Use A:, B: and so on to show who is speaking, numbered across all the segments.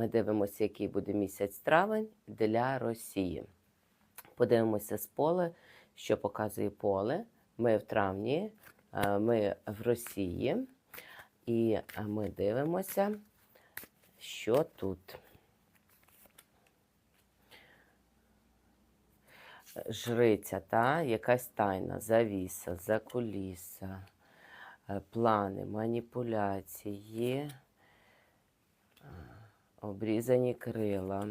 A: ми дивимося, який буде місяць травень для Росії. Подивимося з поле, що показує поле. Ми в травні, е, ми в Росії, і е, ми дивимося, що тут. Жриця, та якась тайна, завіса, закуліса, е, плани, маніпуляції, обрізані крила.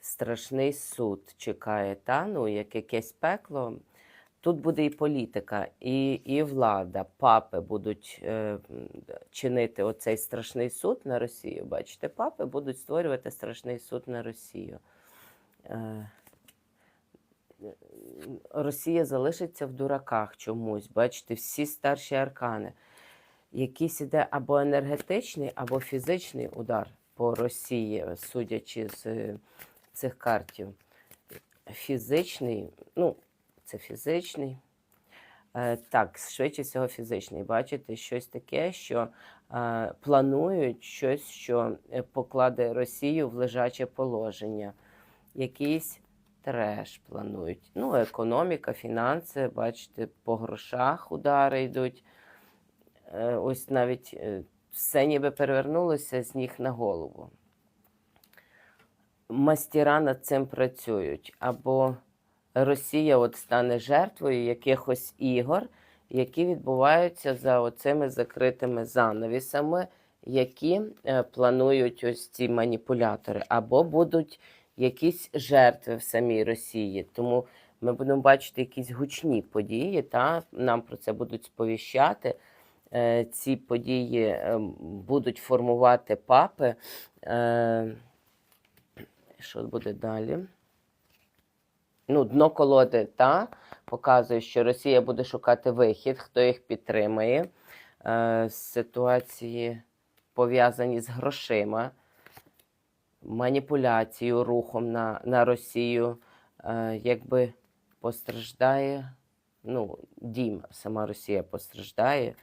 A: Страшний суд чекає, та, ну, як якесь пекло. Тут буде і політика, і, і влада, папи будуть е, чинити оцей страшний суд на Росію. Бачите, папи будуть створювати страшний суд на Росію. Е, Росія залишиться в дураках чомусь. Бачите, всі старші аркани. Якийсь іде або енергетичний, або фізичний удар по Росії, судячи з е, цих картів. Фізичний, ну, це фізичний. Е, так, швидше всього фізичний. Бачите, щось таке, що е, планують щось, що е, покладе Росію в лежаче положення. Якийсь треш планують. Ну, економіка, фінанси, бачите, по грошах удари йдуть. Е, ось навіть все ніби перевернулося з ніг на голову. Мастіра над цим працюють. Або Росія от стане жертвою якихось ігор, які відбуваються за оцими закритими занавісами, які е, планують ось ці маніпулятори, або будуть якісь жертви в самій Росії. Тому ми будемо бачити якісь гучні події, та нам про це будуть сповіщати. Е, Ці події е, будуть формувати папи. Е, Що буде далі? Ну, дно колоди та показує, що Росія буде шукати вихід, хто їх підтримає. Ситуації пов'язані з грошима, маніпуляцією, рухом на, на Росію. Якби постраждає, ну, дім, сама Росія постраждає.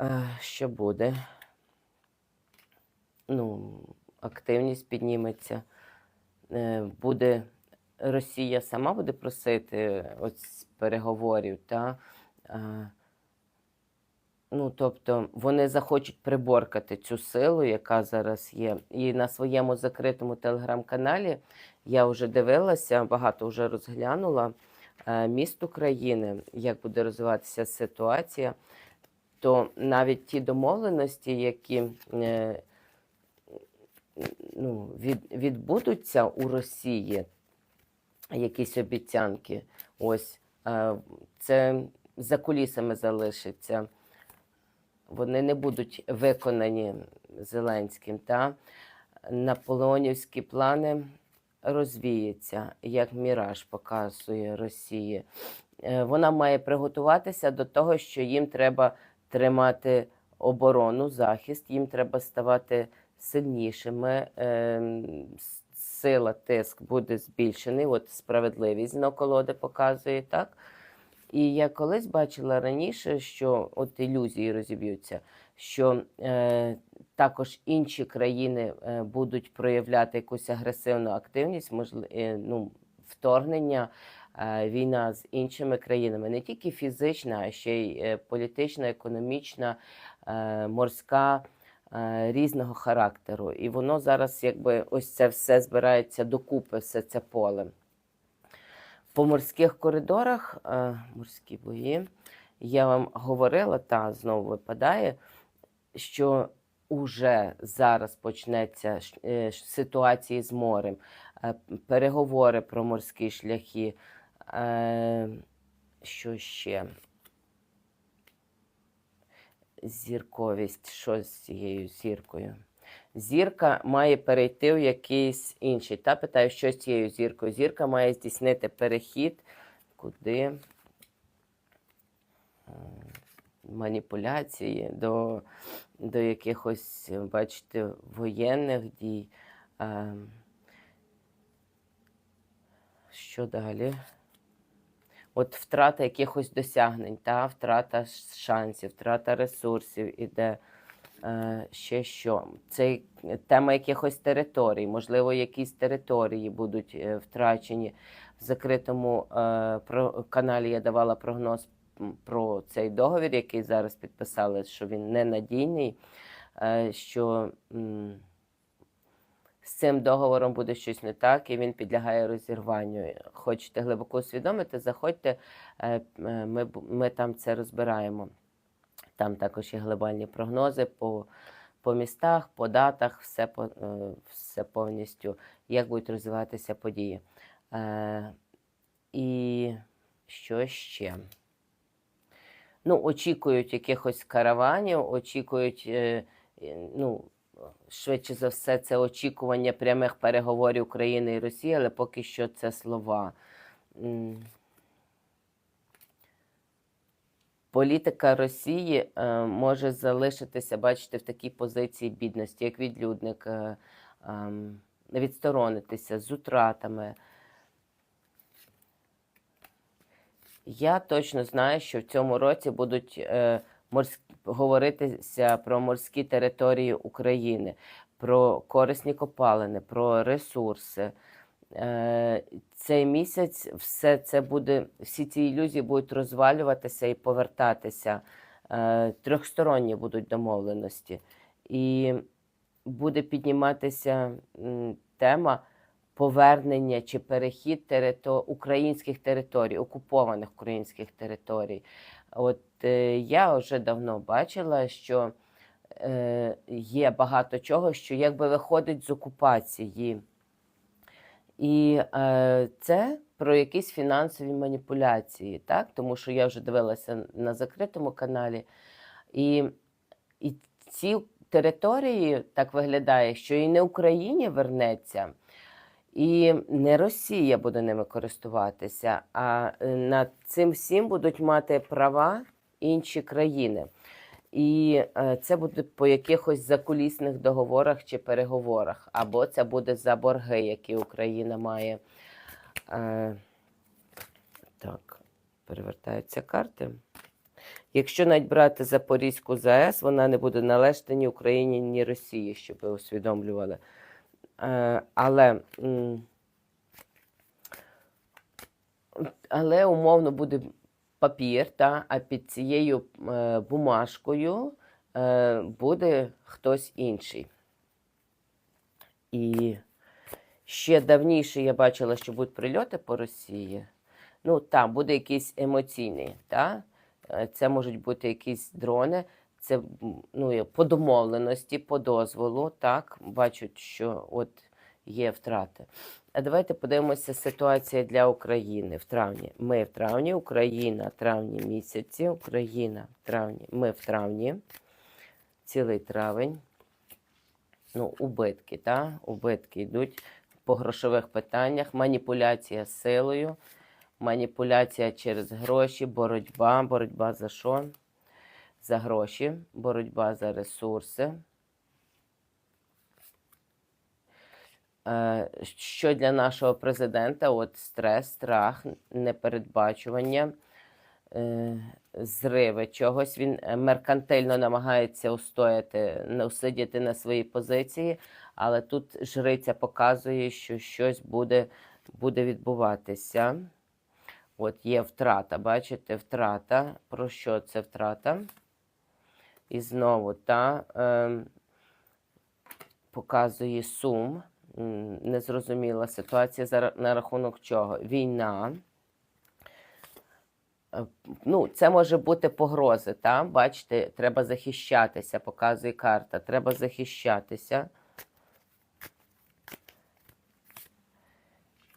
A: Е, Що буде? Ну, активність підніметься. Е, Буде Росія сама буде просити ось переговорів, та е, ну, тобто вони захочуть приборкати цю силу, яка зараз є. І на своєму закритому телеграм-каналі я вже дивилася, багато вже розглянула міст України, як буде розвиватися ситуація. То навіть ті домовленості, які е, ну, від, відбудуться у Росії, якісь обіцянки, ось е, це за кулісами залишиться. Вони не будуть виконані Зеленським. Та? Наполеонівські плани розвіються, як міраж показує Росії. Е, Вона має приготуватися до того, що їм треба тримати оборону, захист, їм треба ставати сильнішими. Ем, Сила, тиск буде збільшений. От справедливість на колоди показує так. І я колись бачила раніше, що от ілюзії розіб'ються, що е, також інші країни е, будуть проявляти якусь агресивну активність, можливо, е, ну, вторгнення, війна з іншими країнами, не тільки фізична, а ще й е, політична, економічна, е, морська. е, Різного характеру, і воно зараз, якби ось це все збирається докупи, все це поле. По морських коридорах, е, морські бої, я вам говорила, та знову випадає, що уже зараз почнеться е, ситуації з морем, е, переговори про морські шляхи. Е, Що ще? Зірковість, що з цією зіркою? Зірка має перейти в якийсь інший. Та питаю, що з цією зіркою? Зірка має здійснити перехід куди? Маніпуляції до, до якихось, бачите, воєнних дій. Ем, Що далі? От втрата якихось досягнень, та втрата шансів, втрата ресурсів іде. Е, ще що? Це тема якихось територій. Можливо, якісь території будуть е, втрачені. В закритому е, каналі я давала прогноз про цей договір, який зараз підписали, що він ненадійний, що з цим договором буде щось не так, і він підлягає розірванню. Хочете глибоко усвідомити, заходьте, е, е, ми, ми там це розбираємо. Там також є глобальні прогнози по, по містах, по датах, все, е, все повністю, як будуть розвиватися події. І що ще? Ну, очікують якихось караванів, очікують, ну, швидше за все, це очікування прямих переговорів України і Росії, але поки що це слова. Політика Росії е, може залишитися, бачите, в такій позиції бідності, як відлюдник, е, ем, відсторонитися з утратами. Я точно знаю, що в цьому році будуть е, морськ... говоритися про морські території України, про корисні копалини, про ресурси. Е, цей місяць все це буде, всі ці ілюзії будуть розвалюватися і повертатися. Е, трьохсторонні будуть домовленості. І буде підніматися тема повернення чи перехід терито... українських територій, окупованих українських територій. От е, я вже давно бачила, що е, є багато чого, що якби виходить з окупації. І е, це про якісь фінансові маніпуляції, так? Тому що я вже дивилася на закритому каналі. І, і ці території так виглядає, що і не Україні вернеться, і не Росія буде ними користуватися, а е, над цим всім будуть мати права інші країни. І е, це буде по якихось закулісних договорах чи переговорах, або це буде за борги, які Україна має. Е, так, перевертаються карти. Якщо навіть брати Запорізьку ЗАЕС, вона не буде належати ні Україні, ні Росії, щоб ви усвідомлювали. Е, але, але умовно буде папір, та, а під цією е, бумажкою е, буде хтось інший. І ще давніше я бачила, що будуть прильоти по Росії. Ну, там буде якийсь емоційний. Та? Це можуть бути якісь дрони. Це ну, по домовленості, по дозволу. Так, бачать, що от є втрати. А давайте подивимося ситуація для України в травні. Ми в травні, Україна в травні місяці, Україна в травні, ми в травні, цілий травень. Ну, убитки, так? Убитки йдуть по грошових питаннях, маніпуляція силою, маніпуляція через гроші, боротьба, боротьба за що? За гроші, боротьба за ресурси. Е, Що для нашого президента? От стрес, страх, непередбачування, е, зриви чогось. Він е, меркантильно намагається устояти, усидіти на своїй позиції, але тут жриця показує, що щось буде, буде відбуватися. От є втрата, бачите, втрата. Про що це втрата? І знову та е, показує сум. Незрозуміла ситуація за на рахунок чого? Війна. Е, Ну, це може бути погрози. Та? Бачите, треба захищатися, показує карта. Треба захищатися.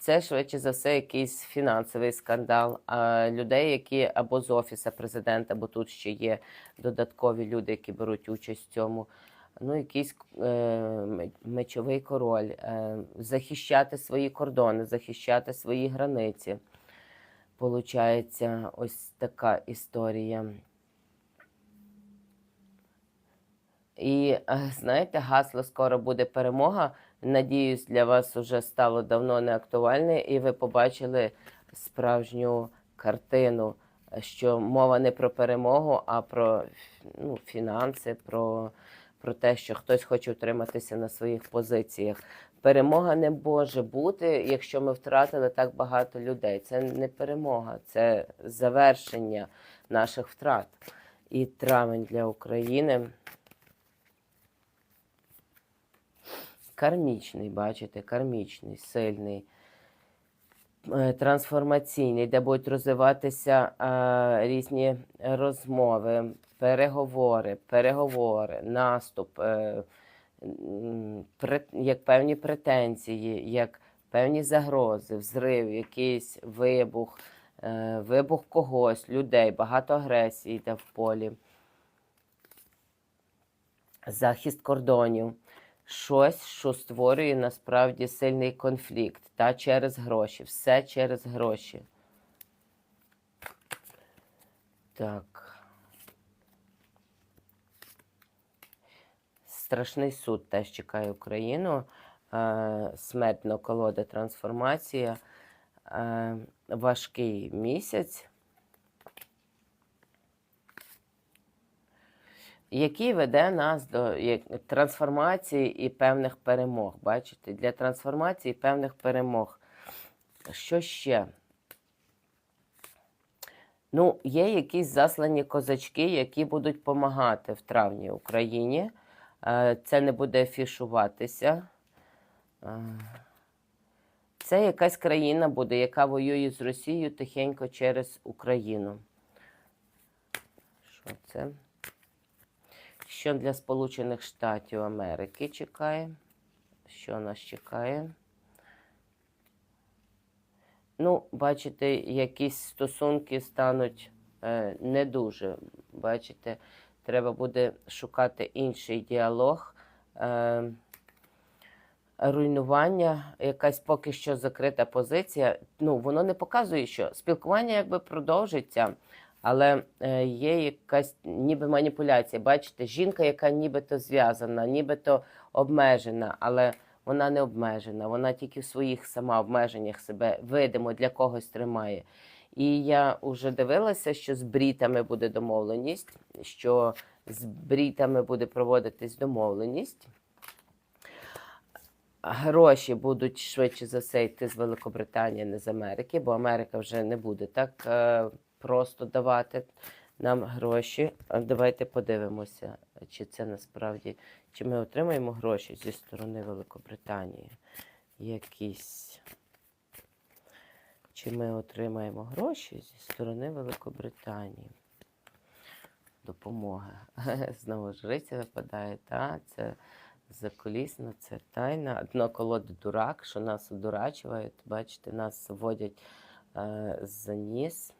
A: Це швидше за все якийсь фінансовий скандал. А людей, які або з офіса президента, бо тут ще є додаткові люди, які беруть участь в цьому. Ну, якийсь е, мечовий король, е, захищати свої кордони, захищати свої границі. Получається ось така історія. І е, знаєте, гасло скоро буде перемога. Надіюсь, для вас вже стало давно не актуальне, і ви побачили справжню картину, що мова не про перемогу, а про ну, фінанси, про, про те, що хтось хоче втриматися на своїх позиціях. Перемога не може бути, якщо ми втратили так багато людей. Це не перемога, це завершення наших втрат. І травень для України. Кармічний, бачите, кармічний, сильний, е, трансформаційний, де будуть розвиватися е, різні розмови, переговори, переговори, наступ, е, як певні претензії, як певні загрози, взрив, якийсь вибух, вибух когось, людей, багато агресії йде в полі, захист кордонів щось, що створює насправді сильний конфлікт та через гроші. Все через гроші. Так. Страшний суд теж чекає Україну. Е, смертна колода трансформація. Е, важкий місяць. Який веде нас до трансформації і певних перемог. Бачите, для трансформації певних перемог. Що ще? Ну, є якісь заслані козачки, які будуть допомагати в травні Україні. Е, Це не буде афішуватися. Е, Це якась країна буде, яка воює з Росією тихенько через Україну. Що це? Що для Сполучених Штатів Америки чекає? Що нас чекає? Ну, бачите, якісь стосунки стануть е, не дуже. Бачите, треба буде шукати інший діалог. Е, руйнування, якась поки що закрита позиція. Ну, воно не показує, що спілкування якби продовжиться, але е, є якась ніби маніпуляція. Бачите, жінка, яка нібито зв'язана, нібито обмежена, але вона не обмежена. Вона тільки в своїх сама обмеженнях себе видимо для когось тримає. І я вже дивилася, що з брітами буде домовленість, що з брітами буде проводитись домовленість. Гроші будуть швидше за все з Великобританії, не з Америки, бо Америка вже не буде так е, просто давати нам гроші. Давайте подивимося, чи це насправді, чи ми отримаємо гроші зі сторони Великобританії. Якісь. Чи ми отримаємо гроші зі сторони Великобританії? Допомога. Знову жриця випадає, та це закулісно, це тайна. Дно колоди дурак, що нас одурачують. Бачите, нас вводять е, за ніс.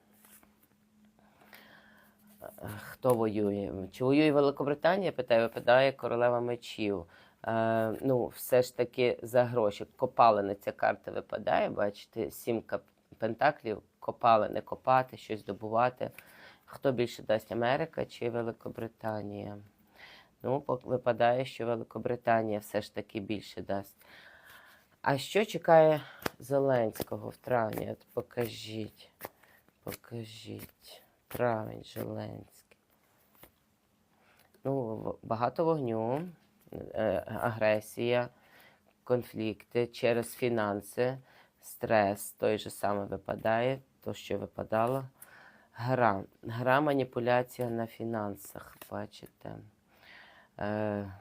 A: Хто воює? Чи воює Великобританія? Питаю, випадає королева мечів. Е, ну, все ж таки за гроші. Копалини ця карта випадає, бачите, сімка пентаклів, копали, не копати, щось добувати. Хто більше дасть Америка чи Великобританія? Ну, випадає, що Великобританія все ж таки більше дасть. А що чекає Зеленського в травні? От покажіть. Покажіть. Травень Зеленський. Ну, багато вогню, е, агресія, конфлікти через фінанси, стрес той же саме випадає, то, що випадало. Гра. Гра маніпуляція на фінансах, бачите. Е, е,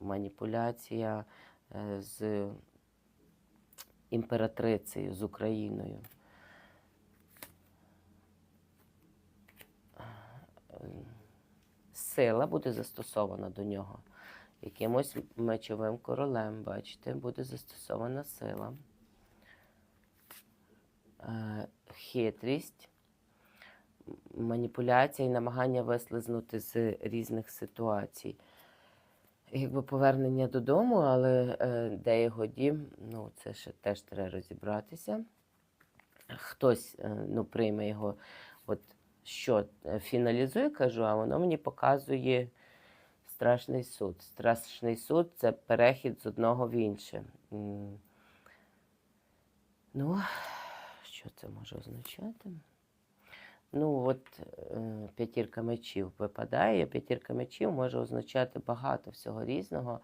A: маніпуляція е, з імператрицею, з Україною. Сила буде застосована до нього. Якимось мечовим королем, бачите, буде застосована сила. Е, Хитрість маніпуляція і намагання вислизнути з різних ситуацій. Якби повернення додому, але е, де його дім, ну це ще теж треба розібратися. Хтось е, ну, прийме його, от що е, фіналізує, кажу, а воно мені показує страшний суд. Страшний суд це перехід з одного в інше. Ну, що це може означати? Ну, от е, п'ятірка мечів випадає. П'ятірка мечів може означати багато всього різного,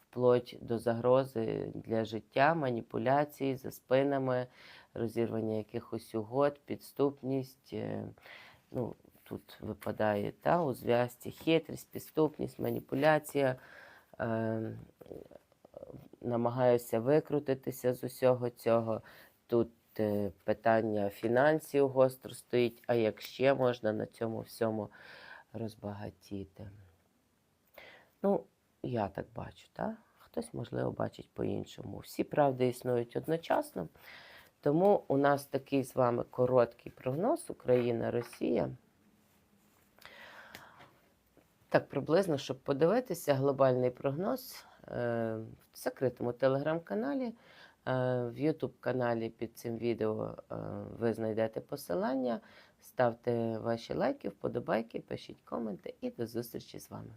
A: вплоть до загрози для життя, маніпуляцій за спинами, розірвання якихось угод, підступність. Ну, тут випадає та, у зв'язці хитрість, підступність, маніпуляція. Е, намагаюся викрутитися з усього цього. Тут е, питання фінансів гостро стоїть, а як ще можна на цьому всьому розбагатіти. Ну, я так бачу, так? Хтось, можливо, бачить по-іншому. Всі правди існують одночасно. Тому у нас такий з вами короткий прогноз Україна-Росія. Так, приблизно, щоб подивитися глобальний прогноз е, в закритому телеграм-каналі. Е, В Ютуб-каналі під цим відео е, ви знайдете посилання. Ставте ваші лайки, вподобайки, пишіть коменти і до зустрічі з вами.